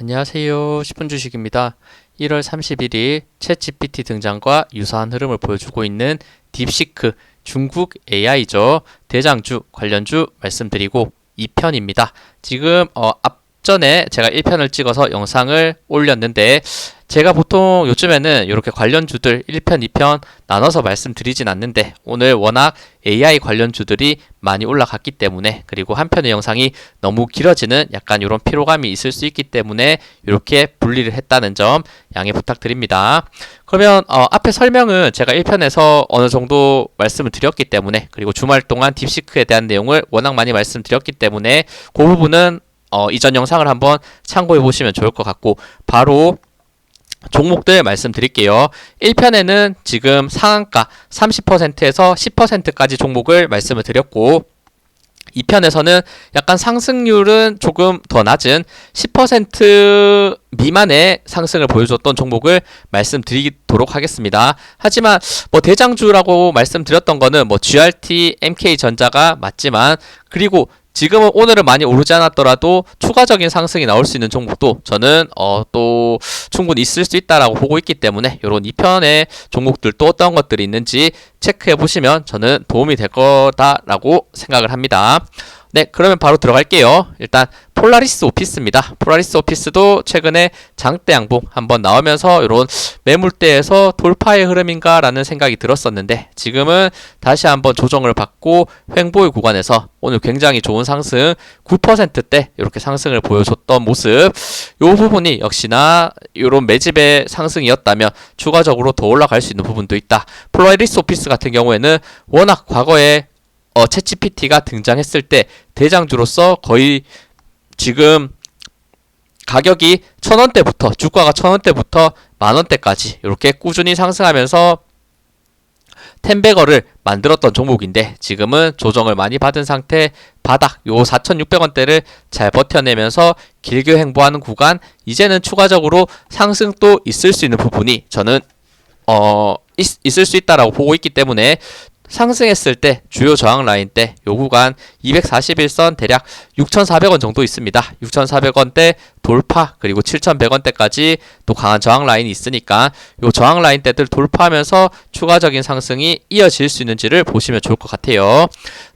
안녕하세요. 10분 주식입니다. 1월 31일 챗GPT 등장과 유사한 흐름을 보여주고 있는 딥시크 중국 AI죠. 대장주 관련주 말씀드리고 2편입니다. 지금 어, 앞 전에 제가 1편을 찍어서 영상을 올렸는데 제가 보통 요즘에는 이렇게 관련주들 1편, 2편 나눠서 말씀드리진 않는데 오늘 워낙 AI 관련주들이 많이 올라갔기 때문에 그리고 한 편의 영상이 너무 길어지는 약간 이런 피로감이 있을 수 있기 때문에 이렇게 분리를 했다는 점 양해 부탁드립니다. 그러면 어, 앞에 설명은 제가 1편에서 어느 정도 말씀을 드렸기 때문에 그리고 주말 동안 딥시크에 대한 내용을 워낙 많이 말씀드렸기 때문에 그 부분은 어, 이전 영상을 한번 참고해 보시면 좋을 것 같고 바로 종목들 말씀드릴게요. 1편에는 지금 상한가 30%에서 10%까지 종목을 말씀을 드렸고 2편에서는 약간 상승률은 조금 더 낮은 10% 미만의 상승을 보여줬던 종목을 말씀드리도록 하겠습니다. 하지만 뭐 대장주라고 말씀드렸던 거는 뭐 GRT, MK전자가 맞지만 그리고 지금은 오늘은 많이 오르지 않았더라도 추가적인 상승이 나올 수 있는 종목도 저는 어 또 충분히 있을 수 있다라고 보고 있기 때문에 이런 2편의 종목들 또 어떤 것들이 있는지 체크해 보시면 저는 도움이 될 거다라고 생각을 합니다. 네, 그러면 바로 들어갈게요. 일단 폴라리스 오피스입니다. 폴라리스 오피스도 최근에 장대 양봉 한번 나오면서 이런 매물대에서 돌파의 흐름인가 라는 생각이 들었었는데 지금은 다시 한번 조정을 받고 횡보의 구간에서 오늘 굉장히 좋은 상승 9%대 이렇게 상승을 보여줬던 모습 이 부분이 역시나 이런 매집의 상승이었다면 추가적으로 더 올라갈 수 있는 부분도 있다. 폴라리스 오피스 같은 경우에는 워낙 과거에 어, 챗GPT가 등장했을 때 대장주로서 거의 지금 가격이 천 원대부터 주가가 천 원대부터 만 원대까지 이렇게 꾸준히 상승하면서 텐베거를 만들었던 종목인데 지금은 조정을 많이 받은 상태 바닥 요 4,600원대를 잘 버텨내면서 길게 횡보하는 구간 이제는 추가적으로 상승도 있을 수 있는 부분이 저는 어 있, 있을 수 있다라고 보고 있기 때문에 상승했을 때 주요 저항 라인 때 요 구간 241선 대략 6,400원 정도 있습니다. 6,400원대 돌파 그리고 7,100원대까지 또 강한 저항 라인이 있으니까 요 저항 라인 대들 돌파하면서 추가적인 상승이 이어질 수 있는지를 보시면 좋을 것 같아요.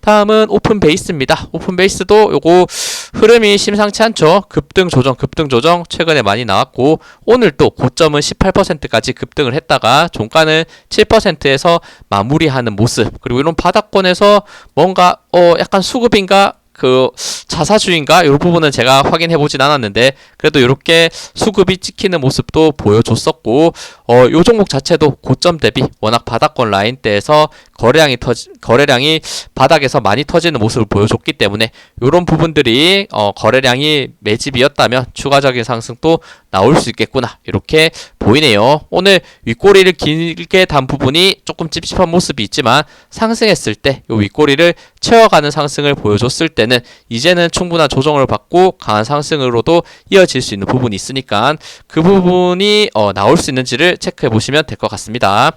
다음은 오픈 베이스입니다. 오픈 베이스도 요거 흐름이 심상치 않죠. 급등 조정 급등 조정 최근에 많이 나왔고 오늘 또 고점은 18%까지 급등을 했다가 종가는 7%에서 마무리하는 모습 그리고 이런 바닥권에서 뭔가 어 약간 수급인가 그 자사주인가? 이 부분은 제가 확인해 보진 않았는데 그래도 이렇게 수급이 찍히는 모습도 보여줬었고 어 요 종목 자체도 고점 대비 워낙 바닥권 라인대에서 거래량이 터 거래량이 바닥에서 많이 터지는 모습을 보여줬기 때문에 이런 부분들이 어 거래량이 매집이었다면 추가적인 상승도 나올 수 있겠구나 이렇게 보이네요. 오늘 윗꼬리를 길게 단 부분이 조금 찝찝한 모습이 있지만 상승했을 때 이 윗꼬리를 채워가는 상승을 보여줬을 때는 이제는 충분한 조정을 받고 강한 상승으로도 이어질 수 있는 부분이 있으니까 그 부분이 어, 나올 수 있는지를 체크해 보시면 될 것 같습니다.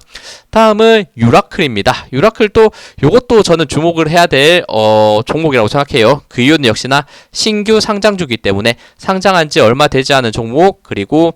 다음은 유라클입니다. 유라클도 이것도 저는 주목을 해야 될 어, 종목이라고 생각해요. 그 이유는 역시나 신규 상장주기 때문에 상장한 지 얼마 되지 않은 종목 그리고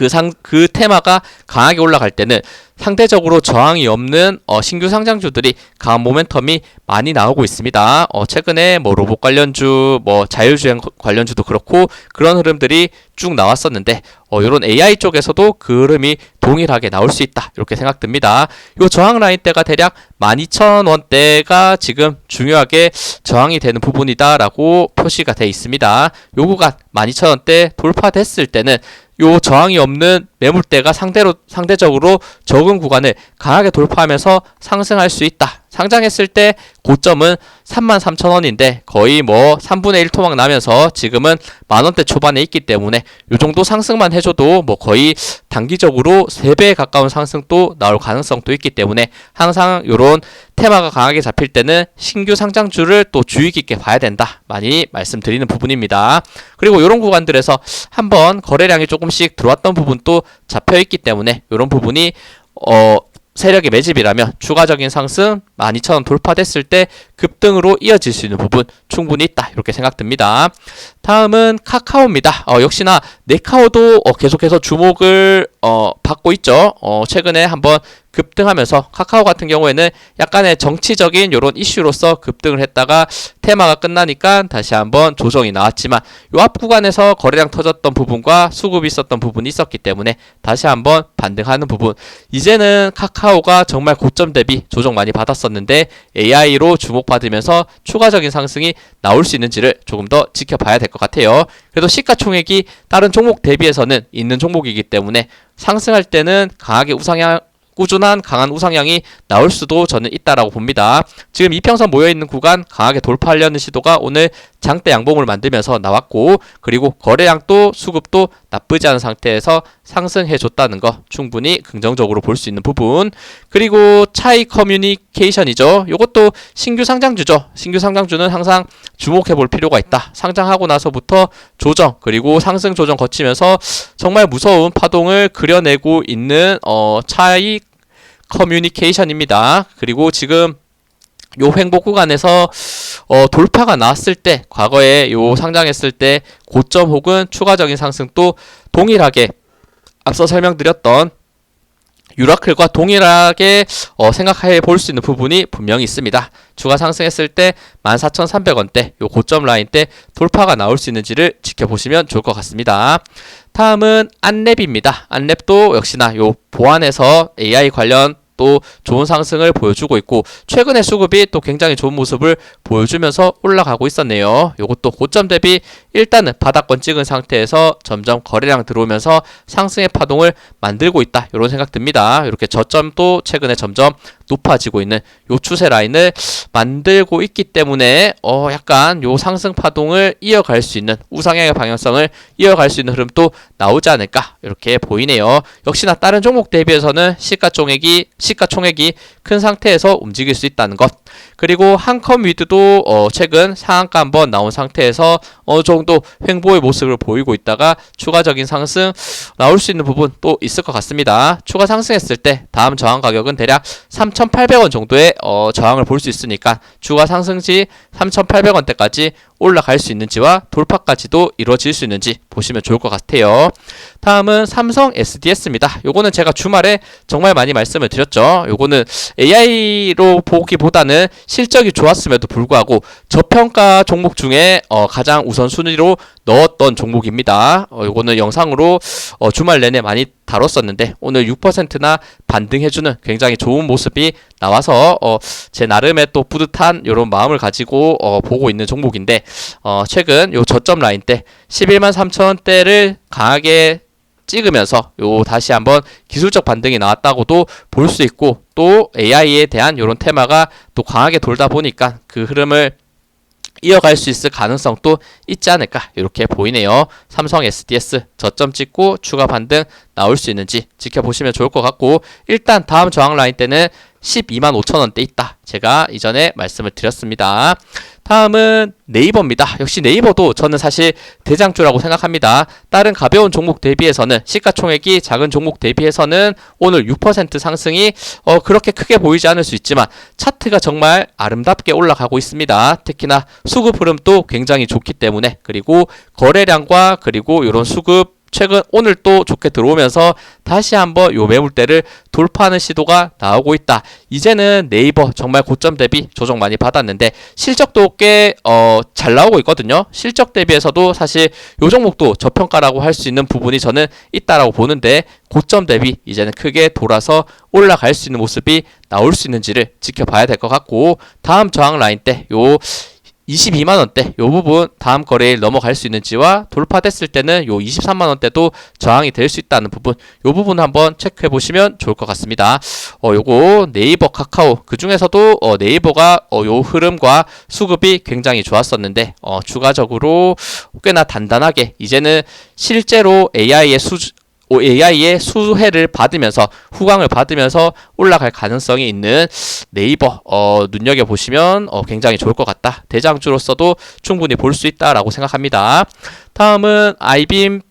그 상, 그 테마가 강하게 올라갈 때는 상대적으로 저항이 없는 어, 신규 상장주들이 강한 모멘텀이 많이 나오고 있습니다. 어, 최근에 뭐 로봇 관련주, 뭐 자율주행 관련주도 그렇고 그런 흐름들이 쭉 나왔었는데 어, 이런 AI 쪽에서도 그 흐름이 동일하게 나올 수 있다 이렇게 생각됩니다. 이 저항 라인대가 대략 12,000원대가 지금 중요하게 저항이 되는 부분이다라고 표시가 되어 있습니다. 요 구간 12,000원대 돌파됐을 때는 요 저항이 없는 매물대가 상대로 상대적으로 적은 구간을 강하게 돌파하면서 상승할 수 있다. 상장했을 때 고점은 33,000원인데 거의 뭐 3분의 1 토막 나면서 지금은 만원대 초반에 있기 때문에 요 정도 상승만 해줘도 뭐 거의 단기적으로 3배에 가까운 상승도 나올 가능성도 있기 때문에 항상 요런 테마가 강하게 잡힐 때는 신규 상장주를 또 주의 깊게 봐야 된다. 많이 말씀드리는 부분입니다. 그리고 이런 구간들에서 한번 거래량이 조금씩 들어왔던 부분도 잡혀 있기 때문에 이런 부분이 어 세력의 매집이라면 추가적인 상승 12,000원 돌파됐을 때 급등으로 이어질 수 있는 부분 충분히 있다 이렇게 생각됩니다. 다음은 카카오입니다. 어, 역시나 네카오도 어, 계속해서 주목을 어, 받고 있죠. 어, 최근에 한번 급등하면서 카카오 같은 경우에는 약간의 정치적인 이런 이슈로서 급등을 했다가 테마가 끝나니까 다시 한번 조정이 나왔지만 요 앞 구간에서 거래량 터졌던 부분과 수급이 있었던 부분이 있었기 때문에 다시 한번 반등하는 부분 이제는 카카오가 정말 고점 대비 조정 많이 받았었는데 AI로 주목받으면서 추가적인 상승이 나올 수 있는지를 조금 더 지켜봐야 될것 같아요. 그래도 시가총액이 다른 종목 대비해서는 있는 종목이기 때문에 상승할 때는 강하게 우상향 꾸준한 강한 우상향이 나올 수도 저는 있다라고 봅니다. 지금 이평선 모여 있는 구간 강하게 돌파하려는 시도가 오늘 장대 양봉을 만들면서 나왔고 그리고 거래량도 수급도 나쁘지 않은 상태에서 상승해 줬다는 거 충분히 긍정적으로 볼 수 있는 부분. 그리고 차이 커뮤니케이션이죠. 이것도 신규 상장주죠. 신규 상장주는 항상 주목해 볼 필요가 있다. 상장하고 나서부터 조정 그리고 상승 조정 거치면서 정말 무서운 파동을 그려내고 있는 어 차이 커뮤니케이션입니다. 그리고 지금 요 횡보 구간에서 어, 돌파가 나왔을 때 과거에 요 상장했을 때 고점 혹은 추가적인 상승 또 동일하게 앞서 설명드렸던 유라클과 동일하게 어, 생각해 볼 수 있는 부분이 분명히 있습니다. 주가 상승했을 때 14,300원대 요 고점 라인 때 돌파가 나올 수 있는지를 지켜보시면 좋을 것 같습니다. 다음은 안랩입니다. 안랩도 역시나 요 보안에서 AI 관련 또 좋은 상승을 보여주고 있고 최근에 수급이 또 굉장히 좋은 모습을 보여주면서 올라가고 있었네요. 이것도 고점 대비 일단은 바닥권 찍은 상태에서 점점 거래량 들어오면서 상승의 파동을 만들고 있다. 이런 생각 듭니다. 이렇게 저점도 최근에 점점 높아지고 있는 요 추세 라인을 만들고 있기 때문에 어 약간 요 상승 파동을 이어갈 수 있는 우상향의 방향성을 이어갈 수 있는 흐름도 나오지 않을까 이렇게 보이네요. 역시나 다른 종목 대비해서는 시가총액이 시가총액이 큰 상태에서 움직일 수 있다는 것. 그리고 한컴 위드도 어 최근 상한가 한번 나온 상태에서 어느 정도 횡보의 모습을 보이고 있다가 추가적인 상승 나올 수 있는 부분 또 있을 것 같습니다. 추가 상승했을 때 다음 저항 가격은 대략 3,800원 정도의 어 저항을 볼 수 있으니까 추가 상승 시 3,800원대까지 올라갈 수 있는지와 돌파까지도 이루어질 수 있는지 보시면 좋을 것 같아요. 다음은 삼성 SDS입니다. 요거는 제가 주말에 정말 많이 말씀을 드렸죠. 요거는 AI로 보기보다는 실적이 좋았음에도 불구하고 저평가 종목 중에 어 가장 우선순위로 넣었던 종목입니다. 어 요거는 영상으로 어 주말 내내 많이 다뤘었는데 오늘 6%나 반등해주는 굉장히 좋은 모습이 나와서 어 제 나름의 또 뿌듯한 이런 마음을 가지고 어 보고 있는 종목인데 어 최근 요 저점 라인 때 11만 3천원대를 강하게 찍으면서 요 다시 한번 기술적 반등이 나왔다고도 볼 수 있고 또 AI에 대한 이런 테마가 또 강하게 돌다 보니까 그 흐름을 이어갈 수 있을 가능성도 있지 않을까 이렇게 보이네요. 삼성 SDS 저점 찍고 추가 반등 나올 수 있는지 지켜보시면 좋을 것 같고 일단 다음 저항 라인 때는 12만 5천 원대 있다. 제가 이전에 말씀을 드렸습니다. 다음은 네이버입니다. 역시 네이버도 저는 사실 대장주라고 생각합니다. 다른 가벼운 종목 대비해서는 시가총액이 작은 종목 대비해서는 오늘 6% 상승이 어 그렇게 크게 보이지 않을 수 있지만 차트가 정말 아름답게 올라가고 있습니다. 특히나 수급 흐름도 굉장히 좋기 때문에 그리고 거래량과 그리고 이런 수급 최근 오늘 또 좋게 들어오면서 다시 한번 요 매물대를 돌파하는 시도가 나오고 있다. 이제는 네이버 정말 고점 대비 조정 많이 받았는데 실적도 꽤어잘 나오고 있거든요. 실적 대비해서도 사실 요 종목도 저평가라고 할 수 있는 부분이 저는 있다라고 보는데 고점 대비 이제는 크게 돌아서 올라갈 수 있는 모습이 나올 수 있는지를 지켜봐야 될 것 같고 다음 저항 라인 때 요 22만 원대 요 부분 다음 거래일 넘어갈 수 있는지와 돌파됐을 때는 요 23만 원대도 저항이 될 수 있다는 부분 요 부분 한번 체크해 보시면 좋을 것 같습니다. 어 요거 네이버 카카오 그 중에서도 어 네이버가 어 요 흐름과 수급이 굉장히 좋았었는데 어 추가적으로 꽤나 단단하게 이제는 실제로 AI의 수 AI의 수혜를 받으면서 후광을 받으면서 올라갈 가능성이 있는 네이버 어, 눈여겨 보시면 어, 굉장히 좋을 것 같다. 대장주로서도 충분히 볼 수 있다라고 생각합니다. 다음은 아이빔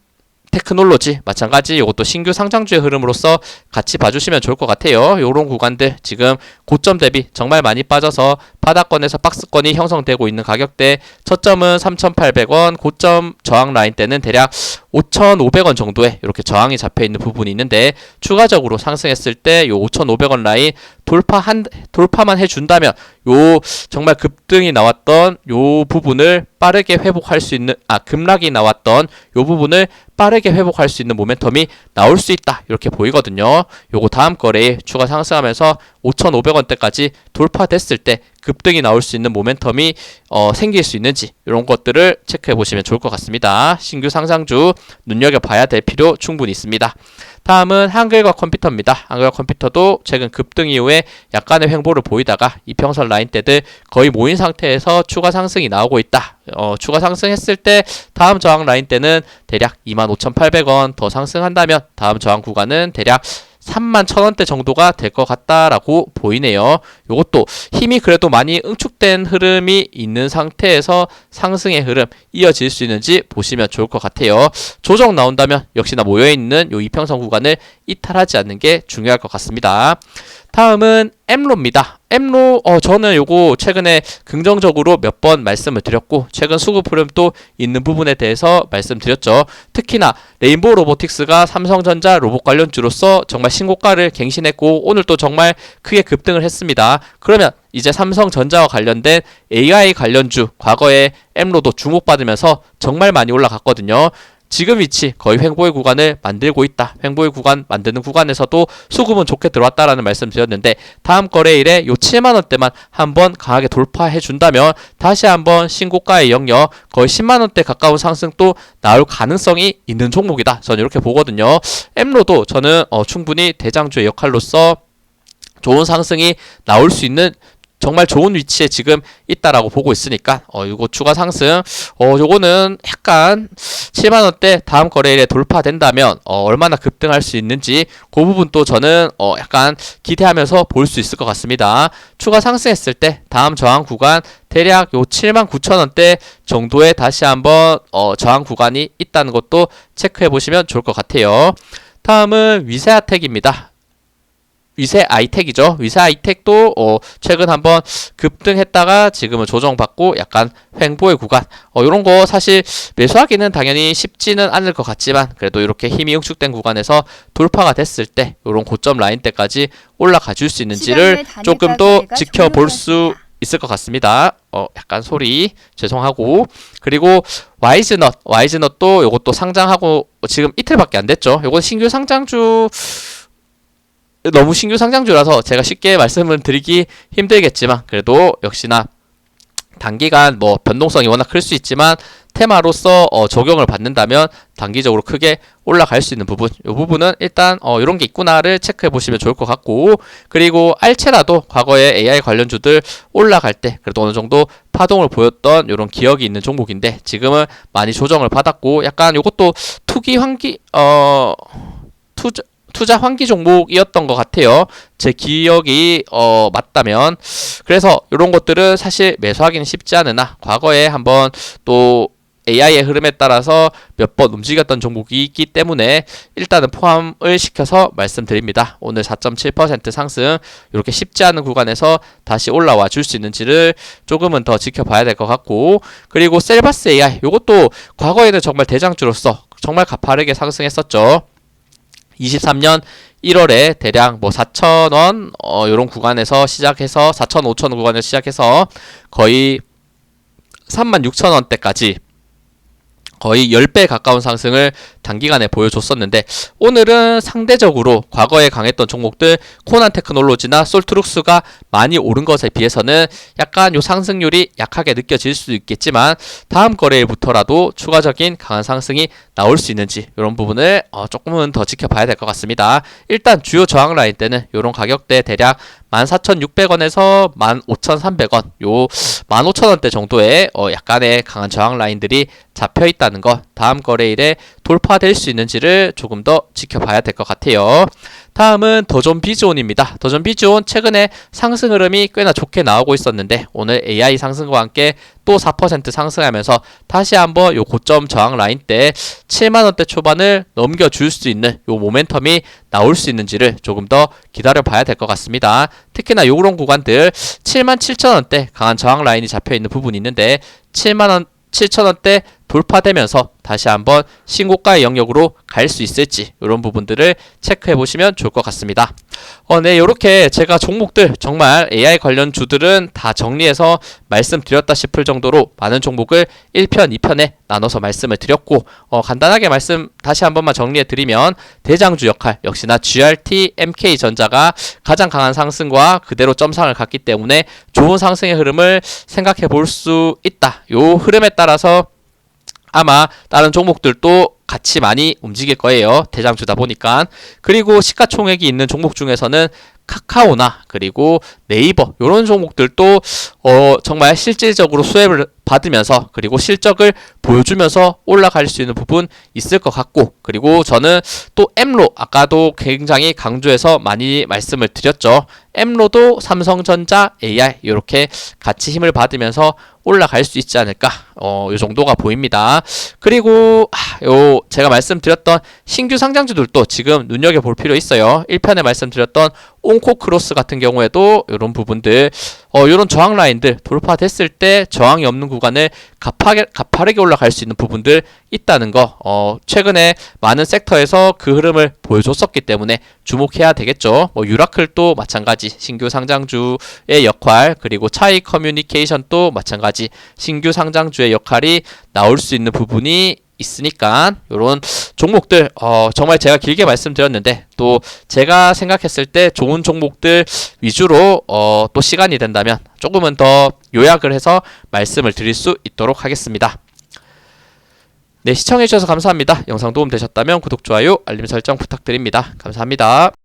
테크놀로지 마찬가지 이것도 신규 상장주의 흐름으로서 같이 봐주시면 좋을 것 같아요. 요런 구간들 지금 고점 대비 정말 많이 빠져서 바닥권에서 박스권이 형성되고 있는 가격대 첫 점은 3,800원, 고점 저항 라인 때는 대략 5,500원 정도에 이렇게 저항이 잡혀 있는 부분이 있는데 추가적으로 상승했을 때 요 5,500원 라인 돌파한 돌파만 해준다면 요 정말 급등이 나왔던 요 부분을 빠르게 회복할 수 있는 아 급락이 나왔던 요 부분을 빠르게 회복할 수 있는 모멘텀이 나올 수 있다 이렇게 보이거든요. 요거 다음 거래에 추가 상승하면서 5,500원대까지 돌파됐을 때 급등이 나올 수 있는 모멘텀이 어, 생길 수 있는지 이런 것들을 체크해 보시면 좋을 것 같습니다. 신규 상장주 눈여겨 봐야 될 필요 충분히 있습니다. 다음은 한글과 컴퓨터입니다. 한글과 컴퓨터도 최근 급등 이후에 약간의 횡보를 보이다가 이평선 라인대들 거의 모인 상태에서 추가 상승이 나오고 있다. 어, 추가 상승했을 때 다음 저항 라인대는 대략 25,800원 더 상승한다면 다음 저항 구간은 대략 3만 천원대 정도가 될 것 같다라고 보이네요. 이것도 힘이 그래도 많이 응축된 흐름이 있는 상태에서 상승의 흐름 이어질 수 있는지 보시면 좋을 것 같아요. 조정 나온다면 역시나 모여있는 요 이평선 구간을 이탈하지 않는 게 중요할 것 같습니다. 다음은 엠로입니다. 엠로 어 저는 요거 최근에 긍정적으로 몇 번 말씀을 드렸고 최근 수급 흐름도 있는 부분에 대해서 말씀드렸죠. 특히나 레인보우 로보틱스가 삼성전자 로봇 관련주로서 정말 신고가를 갱신했고 오늘 또 정말 크게 급등을 했습니다. 그러면 이제 삼성전자와 관련된 AI 관련주 과거에 엠로도 주목받으면서 정말 많이 올라갔거든요. 지금 위치 거의 횡보의 구간을 만들고 있다. 횡보의 구간 만드는 구간에서도 수급은 좋게 들어왔다라는 말씀 드렸는데 다음 거래일에 요 7만 원대만 한번 강하게 돌파해 준다면 다시 한번 신고가의 영역 거의 10만 원대 가까운 상승도 나올 가능성이 있는 종목이다. 저는 이렇게 보거든요. 엠로도 저는 어, 충분히 대장주의 역할로서 좋은 상승이 나올 수 있는 정말 좋은 위치에 지금 있다라고 보고 있으니까 어 이거 추가 상승 어 요거는 약간 7만 원대 다음 거래일에 돌파된다면 어 얼마나 급등할 수 있는지 그 부분 또 저는 어 약간 기대하면서 볼 수 있을 것 같습니다. 추가 상승했을 때 다음 저항 구간 대략 요 7만 9천 원대 정도에 다시 한번 어 저항 구간이 있다는 것도 체크해 보시면 좋을 것 같아요. 다음은 위세아텍입니다. 위세 아이텍이죠. 위세 아이텍도 어, 최근 한번 급등했다가 지금은 조정받고 약간 횡보의 구간 어, 이런 거 사실 매수하기는 당연히 쉽지는 않을 것 같지만 그래도 이렇게 힘이 응축된 구간에서 돌파가 됐을 때 이런 고점 라인 때까지 올라가 줄 수 있는지를 조금 더 지켜볼 수 있을 것 같습니다. 어, 약간 소리 죄송하고 그리고 와이즈넛 와이즈넛도 이것도 상장하고 지금 이틀밖에 안 됐죠. 이건 신규 상장주 너무 신규 상장주라서 제가 쉽게 말씀을 드리기 힘들겠지만 그래도 역시나 단기간 뭐 변동성이 워낙 클 수 있지만 테마로서 어, 적용을 받는다면 단기적으로 크게 올라갈 수 있는 부분 이 부분은 일단 어, 이런 게 있구나를 체크해 보시면 좋을 것 같고 그리고 알체라도 과거에 AI 관련주들 올라갈 때 그래도 어느 정도 파동을 보였던 이런 기억이 있는 종목인데 지금은 많이 조정을 받았고 약간 이것도 투기 환기 어 투자 투자 환기 종목이었던 것 같아요. 제 기억이 어, 맞다면 그래서 이런 것들은 사실 매수하기는 쉽지 않으나 과거에 한번 또 AI의 흐름에 따라서 몇 번 움직였던 종목이 있기 때문에 일단은 포함을 시켜서 말씀드립니다. 오늘 4.7% 상승 이렇게 쉽지 않은 구간에서 다시 올라와 줄 수 있는지를 조금은 더 지켜봐야 될 것 같고 그리고 셀바스 AI 이것도 과거에는 정말 대장주로서 정말 가파르게 상승했었죠. 23년 1월에 대략 뭐 4,000원 어 요런 구간에서 시작해서 4,000, 5,000 구간에서 시작해서 거의 36,000원대까지 거의 10배 가까운 상승을 단기간에 보여줬었는데 오늘은 상대적으로 과거에 강했던 종목들 코난 테크놀로지나 솔트룩스가 많이 오른 것에 비해서는 약간 요 상승률이 약하게 느껴질 수 있겠지만 다음 거래일부터라도 추가적인 강한 상승이 나올 수 있는지 이런 부분을 어 조금은 더 지켜봐야 될 것 같습니다. 일단 주요 저항 라인 때는 이런 가격대 대략 14,600원에서 15,300원. 요 15,000원대 정도의 어 약간의 강한 저항 라인들이 잡혀 있다는 것. 다음 거래일에 돌파될 수 있는지를 조금 더 지켜봐야 될 것 같아요. 다음은 더존 비즈온입니다. 더존 비즈온 최근에 상승 흐름이 꽤나 좋게 나오고 있었는데 오늘 AI 상승과 함께 또 4% 상승하면서 다시 한번 요 고점 저항 라인 때 7만 원대 초반을 넘겨줄 수 있는 요 모멘텀이 나올 수 있는지를 조금 더 기다려 봐야 될 것 같습니다. 특히나 요런 구간들 7만 7천 원대 강한 저항 라인이 잡혀 있는 부분이 있는데 7만 원 7천 원대 돌파되면서 다시 한번 신고가의 영역으로 갈 수 있을지 이런 부분들을 체크해 보시면 좋을 것 같습니다. 어, 네, 이렇게 제가 종목들 정말 AI 관련 주들은 다 정리해서 말씀드렸다 싶을 정도로 많은 종목을 1편, 2편에 나눠서 말씀을 드렸고 어, 간단하게 말씀 다시 한 번만 정리해 드리면 대장주 역할 역시나 GRT, MK 전자가 가장 강한 상승과 그대로 점상을 갔기 때문에 좋은 상승의 흐름을 생각해 볼 수 있다. 요 흐름에 따라서 아마 다른 종목들도 같이 많이 움직일 거예요. 대장주다 보니까. 그리고 시가총액이 있는 종목 중에서는 카카오나 그리고 네이버 이런 종목들도 어 정말 실질적으로 수혜를 받으면서 그리고 실적을 보여주면서 올라갈 수 있는 부분 있을 것 같고 그리고 저는 또 엠로 아까도 굉장히 강조해서 많이 말씀을 드렸죠. 엠로도 삼성전자 AI 이렇게 같이 힘을 받으면서 올라갈 수 있지 않을까 어, 요 정도가 보입니다. 그리고 아, 요 제가 말씀드렸던 신규 상장주들도 지금 눈여겨 볼 필요 있어요. 1편에 말씀드렸던 온코크로스 같은 경우에도 이런 부분들 어, 이런 저항 라인들 돌파됐을 때 저항이 없는 구간 을 가파게, 가파르게 올라갈 수 있는 부분들 있다는 거 어, 최근에 많은 섹터에서 그 흐름을 보여줬었기 때문에 주목해야 되겠죠. 뭐 유라클도 마찬가지 신규 상장주의 역할 그리고 차이 커뮤니케이션도 마찬가지 신규 상장주의 역할이 나올 수 있는 부분이 있으니까 이런 종목들 어, 정말 제가 길게 말씀드렸는데 또 제가 생각했을 때 좋은 종목들 위주로 어, 또 시간이 된다면 조금은 더 요약을 해서 말씀을 드릴 수 있도록 하겠습니다. 네, 시청해주셔서 감사합니다. 영상 도움 되셨다면 구독, 좋아요, 알림 설정 부탁드립니다. 감사합니다.